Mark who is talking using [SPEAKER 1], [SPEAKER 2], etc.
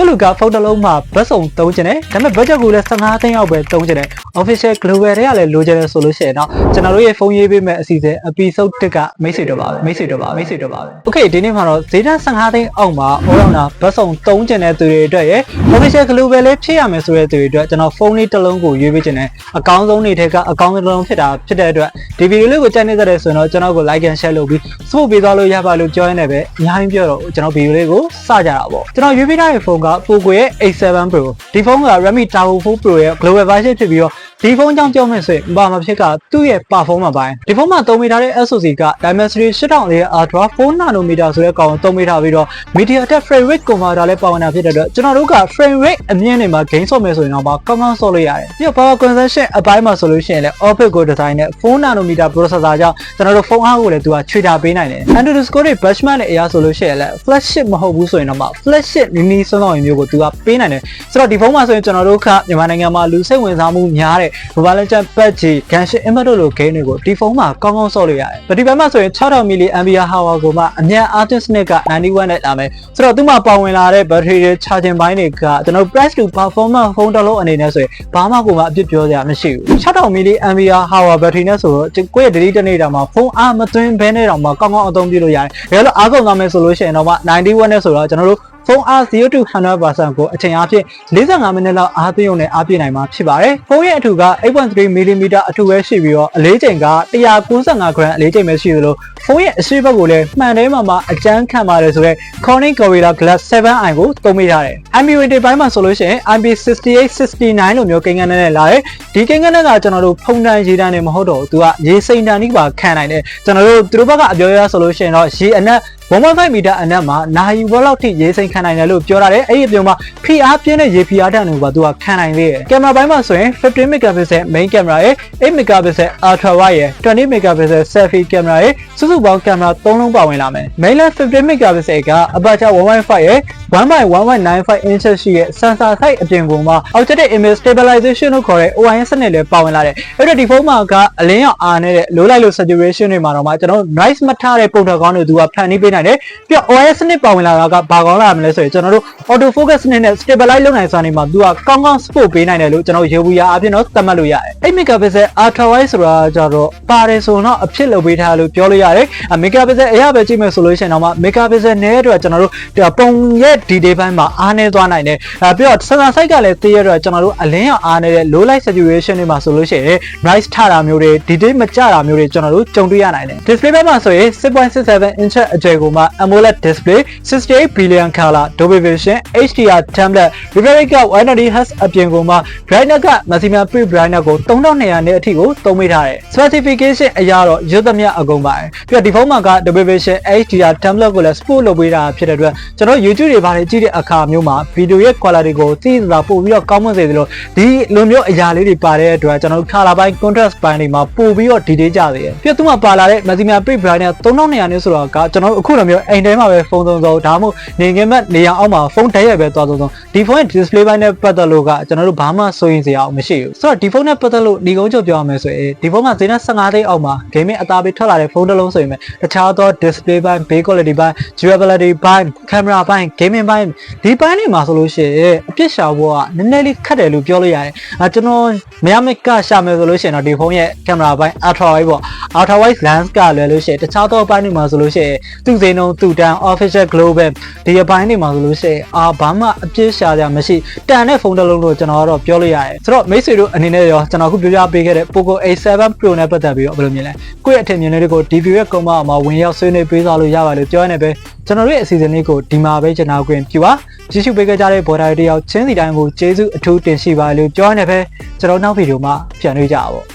[SPEAKER 1] ကိုလူကဖုန်းတစ်လုံးမှာဘတ်စုံသုံးချင်တယ်ဒါပေမဲ့ budget ကိုလည်း15သိန်းလောက်ပဲသုံးချင်တယ် official global တွေကလည်းလိုချင်တယ်ဆိုလို့ရှိရင်တော့ကျွန်တော်တို့ရဲ့ဖုန်းရေးပေးမဲ့အစီအစဉ် episode 1ကမိတ်ဆွေတော့ပါပဲမိတ်ဆွေတော့ပါမိတ်ဆွေတော့ပါပဲ okay ဒီနေ့မှာတော့ဈေးတန်း15သိန်းအောက်မှာ all rounder ဘတ်စုံသုံးချင်တဲ့သူတွေအတွက်ရဲ့ official global လေးဖြစ်ရမယ်ဆိုတဲ့သူတွေအတွက်ကျွန်တော်ဖုန်းလေးတစ်လုံးကိုရွေးပေးချင်တယ်အကောင်းဆုံးတွေထဲကအကောင်းဆုံးတစ်လုံးဖြစ်တာဖြစ်တဲ့အတွက်ဒီဗီဒီယိုလေးကိုကြိုက်နေကြတယ်ဆိုရင်တော့ကျွန်တော်ကို like and share လုပ်ပြီး support ပေးသွားလို့ရပါလို့ပြောရင်းနဲ့ပဲအများကြီးပြောတော့ကျွန်တော်ဗီဒီယိုလေးကိုစကြတာပေါ့ကျွန်တော်ရွေးပေးထားတဲ့ဖုန်းက Poco ရဲ့ A7 Pro ဒီဖုန်းက Redmi Turbo 4 Pro ရဲ့ global version ဖြစ်ပြီးတော့ ဒီဖုန်းကြောင့်ပြောမယ်ဆိုရင်ဘာမှဖြစ်ကသူ့ရဲ့ performance ပိုင်းဒီဖုန်းမှာသုံးမိထားတဲ့ SoC က Dimensity 8000လေး Ultra 4 nanometer ဆိုတဲ့ကောင်ကိုသုံးမိထားပြီးတော့ MediaTek frame rate converter လည်းပါဝင်တာဖြစ်တဲ့အတွက်ကျွန်တော်တို့က frame rate အမြင့်တွေမှာ gain ဆော့မယ်ဆိုရင်တော့ဘာကောင်းကောင်းဆော့လို့ရတယ်ပြီးတော့ power consumption အပိုင်းမှာဆိုလို့ရှိရင်လည်း Optic ကို design နဲ့4 nanometer processor ကြောင့်ကျွန်တော်တို့ဖုန်းအားကိုလည်းသူကခြွေတာပေးနိုင်တယ် Android score တွေ benchmark နဲ့အရာဆိုလို့ရှိရင်လည်း flagship မဟုတ်ဘူးဆိုရင်တော့မှ flagship နီးနီးစွန်းစွန်းမျိုးကိုသူကပေးနိုင်တယ်ဆိုတော့ဒီဖုန်းမှာဆိုရင်ကျွန်တော်တို့ကမြန်မာနိုင်ငံမှာလူစိတ်ဝင်စားမှုများတဲ့ Mobile Legends PUBG Genshin Impact တို့လို game တွေကိုဒီဖုန်းမှာကောင်းကောင်းဆော့လို့ရတယ်။ဒီဘက်မှာဆိုရင်6000 mAh hour ကိုမှအမြန် artist နဲ့က91နဲ့လာမယ်။ဆိုတော့သူ့မှာပါဝင်လာတဲ့ battery တွေ charging ဘိုင်းတွေကကျွန်တော် price to performance ဖုန်းတစ်လုံးအနေနဲ့ဆိုရင်ဘာမှကိုမှအပြစ်ပြောစရာမရှိဘူး။6000 mAh hour battery နဲ့ဆိုတော့ကိုယ့်ရဲ့ delete တစ်နေ့တောင်မှဖုန်းအားမသွင်းဘဲနဲ့တောင်မှကောင်းကောင်းအသုံးပြုလို့ရတယ်။ဒါကြောင့်အားကုန်သွားမယ်ဆိုလို့ရှိရင်တော့မှ91နဲ့ဆိုတော့ကျွန်တော်တို့ ဖုန်းအား0 to 100%ကိုအချိန်အားဖြင့်45မိနစ်လောက်အားသွင်းုံနဲ့အားပြည့်နိုင်မှာဖြစ်ပါတယ်။ဖုန်းရဲ့အထူက8.3 mm အထူပဲရှိပြီးတော့အလေးချိန်က195 gram အလေးချိန်ပဲရှိသလိုဖုန်းရဲ့အရှိဘက်ကိုလည်းမှန်တယ်မှာမှာအကျန်းခံပါတယ်ဆိုတော့ Corning Gorilla Glass 7i ကိုသုံးမိထားတယ်။ MP rating ဘိုင်းမှာဆိုလို့ရှိရင် IP6869 လို့မျိုးကိန်းဂဏန်းနဲ့လာတယ်။ဒီကိန်းဂဏန်းကကျွန်တော်တို့ဖုန်းတန်းရေးတန်းနေမဟုတ်တော့ဘူး။သူကရေစိမ်တန်းကြီးပါခံနိုင်တယ်။ကျွန်တော်တို့သူတို့ဘက်ကအပြောရဆိုလို့ရှိရင်တော့ရေအနက် 1.5မီတာအနက်မှာနာရီဝက်လောက်ထိရေစိမ်ခံနိုင်တယ်လို့ပြောရတယ်အဲ့ဒီအပြင်မှာဖိအားပြင်းတဲ့ရေဖိအားတန်တွေကသူကခံနိုင်သေးတယ်ကင်မရာပိုင်းမှာဆိုရင်15 megapixel main camera ရဲ့8 megapixel ultra wide ရဲ့20 megapixel selfie camera ရဲ့စုစုပေါင်းကင်မရာ3လုံးပါဝင်လာမယ် main lens 15 megapixel က aperture 1.5ရဲ့ 1.1.95 inch ရှိတဲ့ sensor size အပြင်ကုန်မှာ objective image stabilization လို့ခေါ်တဲ့ OIS စနစ်လည်းပါဝင်လာတယ်အဲ့တော့ဒီဖုန်းမှာကအလင်းရောင်အားနဲ့လိုလိုက်လို့ saturation တွေမှာတော့မှကျွန်တော် noise မထားတဲ့ပုံထကောင်းတွေသူကဖန်တီးပေးနိုင်တယ်ပြီးတော့ OIS စနစ်ပါဝင်လာတာကဘာကောင်းလာမလဲဆိုရင်ကျွန်တော်တို့ auto focus စနစ်နဲ့ stabilize လုပ်နိုင်စွာနေမှာသူကကောင်းကောင်း support ပေးနိုင်တယ်လို့ကျွန်တော်ရေဘူးရအပြင်တော့သတ်မှတ်လို့ရတယ်8 megapixel ultra wide ဆိုတာကြတော့ပါတယ်ဆိုတော့အဖြစ်လုပ်ပေးထားလို့ပြောလို့ရတယ် megapixel အရာပဲကြည့်မယ်ဆိုလို့ရှိရင်တော့ megapixel နဲ့အတွက်ကျွန်တော်တို့ပုံရဲ့ detail ဘိုင်းမှာအားနည်းသွားနိုင်တယ်အဲပြီးတော့ sensor size ကလည်းသိရတော့ကျွန်တော်တို့အလင်းရောင်အားနည်းတဲ့ low light saturation တွေမှာဆိုလို့ရှိရင် noise ထတာမျိုးတွေ detail မကျတာမျိုးတွေကျွန်တော်တို့ကြုံတွေ့ရနိုင်တယ် display ဘက်မှာဆိုရင်6.67 inch အကျယ်ကိုမှ AMOLED display 68 billion color Dolby Vision HDR tablet refresh rate က 120Hz အပြင်ကိုမှ brightness က maximum peak brightness ကို3200နဲ့အထိကိုသုံးမိထားတယ် specification အရာတော့ရွတ်သမျှအကုန်ပါတယ်ပြီးတော့ဒီဖုန်းမှာက Dolby Vision HDR tablet ကိုလည်း support လုပ်ပေးတာဖြစ်တဲ့အတွက်ကျွန်တော် YouTube တွေပါတယ်ကြည့်တဲ့အခါမျိုးမှာ video ရဲ့ quality ကိုသိသာပို့ပြီးတော့ကောင်းမွန်စေသလိုဒီလိုမျိုးအရာလေးတွေပါတဲ့အတွက်ကျွန်တော်တို့ color ပိုင်း contrast ပိုင်းတွေမှာပို့ပြီးတော့ detail ကြစေတယ်ပြီးတော့သူ့မှာပါလာတဲ့ maximum peak brightness 3200နဲ့ဆိုတော့ကကျွန်တော်တို့အခုလိုမျိုးအိမ်ထဲမှာပဲဖုန်းသုံးသုံးဒါမှမဟုတ်နေငယ်မဲ့နေရာအောက်မှာဖုန်းတိုက်ရိုက်ပဲသွားသုံးသုံးဒီဖုန်းရဲ့ display ပိုင်းနဲ့ပတ်သက်လို့ကကျွန်တော်တို့ဘာမှစိုးရင်စရာမရှိဘူးဆိုတော့ဒီဖုန်းနဲ့ပတ်သက်လို့ဒီကုန်းချုပ်ပြောရမယ်ဆိုရင်ဒီဖုန်းကဈေးနဲ့15သိန်းအောက်မှာ gaming အသားပေးထွက်လာတဲ့ဖုန်းတစ်လုံးဆိုရင်တခြားသော display ပိုင်း build quality ပိုင်း durability ပိုင်း camera ပိုင်း gaming ပိုင်းဒီပိုင်းတွေမှာဆိုလို့ရှိရင်အပြစ်ရှာဖို့ကနည်းနည်းလေးခက်တယ်လို့ပြောလို့ရတယ်အဲကျွန်တော်မရမကရှာမယ်ဆိုလို့ရှိရင်တော့ဒီဖုန်းရဲ့ camera ပိုင်း ultra wide ပေါ့ ultra wide lens ကလွယ်လို့ရှိရင်တခြားသောပိုင်းတွေမှာဆိုလို့ရှိရင်သူ့စိန်လုံးသူ့တန်း official global ဒီအပိုင်းတွေမှာဆိုလို့ရှိရင်အာဘာမှအပြစ်ရှာကြမရှိတန်တဲ့ဖုန်းတစ်လုံးလို့ကျွန်တော်ကတော့ပြောလို့ရတယ်ဆိုတော့မိတ်ဆွေတို့အနေနဲ့ရောကျွန်တော်အခုပြောပြပေးခဲ့တဲ့ Poco A7 Pro နဲ့ပတ်သက်ပြီးတော့ဘယ်လိုမြင်လဲကိုယ့်ရဲ့အထင်မြင်လေးတွေကိုဒီ view ရဲ့ comment မှာဝင်ရောက်ဆွေးနွေးပေးသွားလို့ရပါလို့ပြောရနေပဲ ကျွန်တော်တို့ရဲ့အစီအစဉ်လေးကိုဒီမှာပဲကျွန်တော်ခွင့်ပြုပါကြည့်ရှုပေးကြတဲ့ဘော်ဒါတွေတယောက်ချင်းစီတိုင်းကိုကျေးဇူးအထူးတင်ရှိပါလို့ပြောရနေပဲကျွန်တော်နောက်ဗီဒီယိုမှာပြန်တွေ့ကြပါ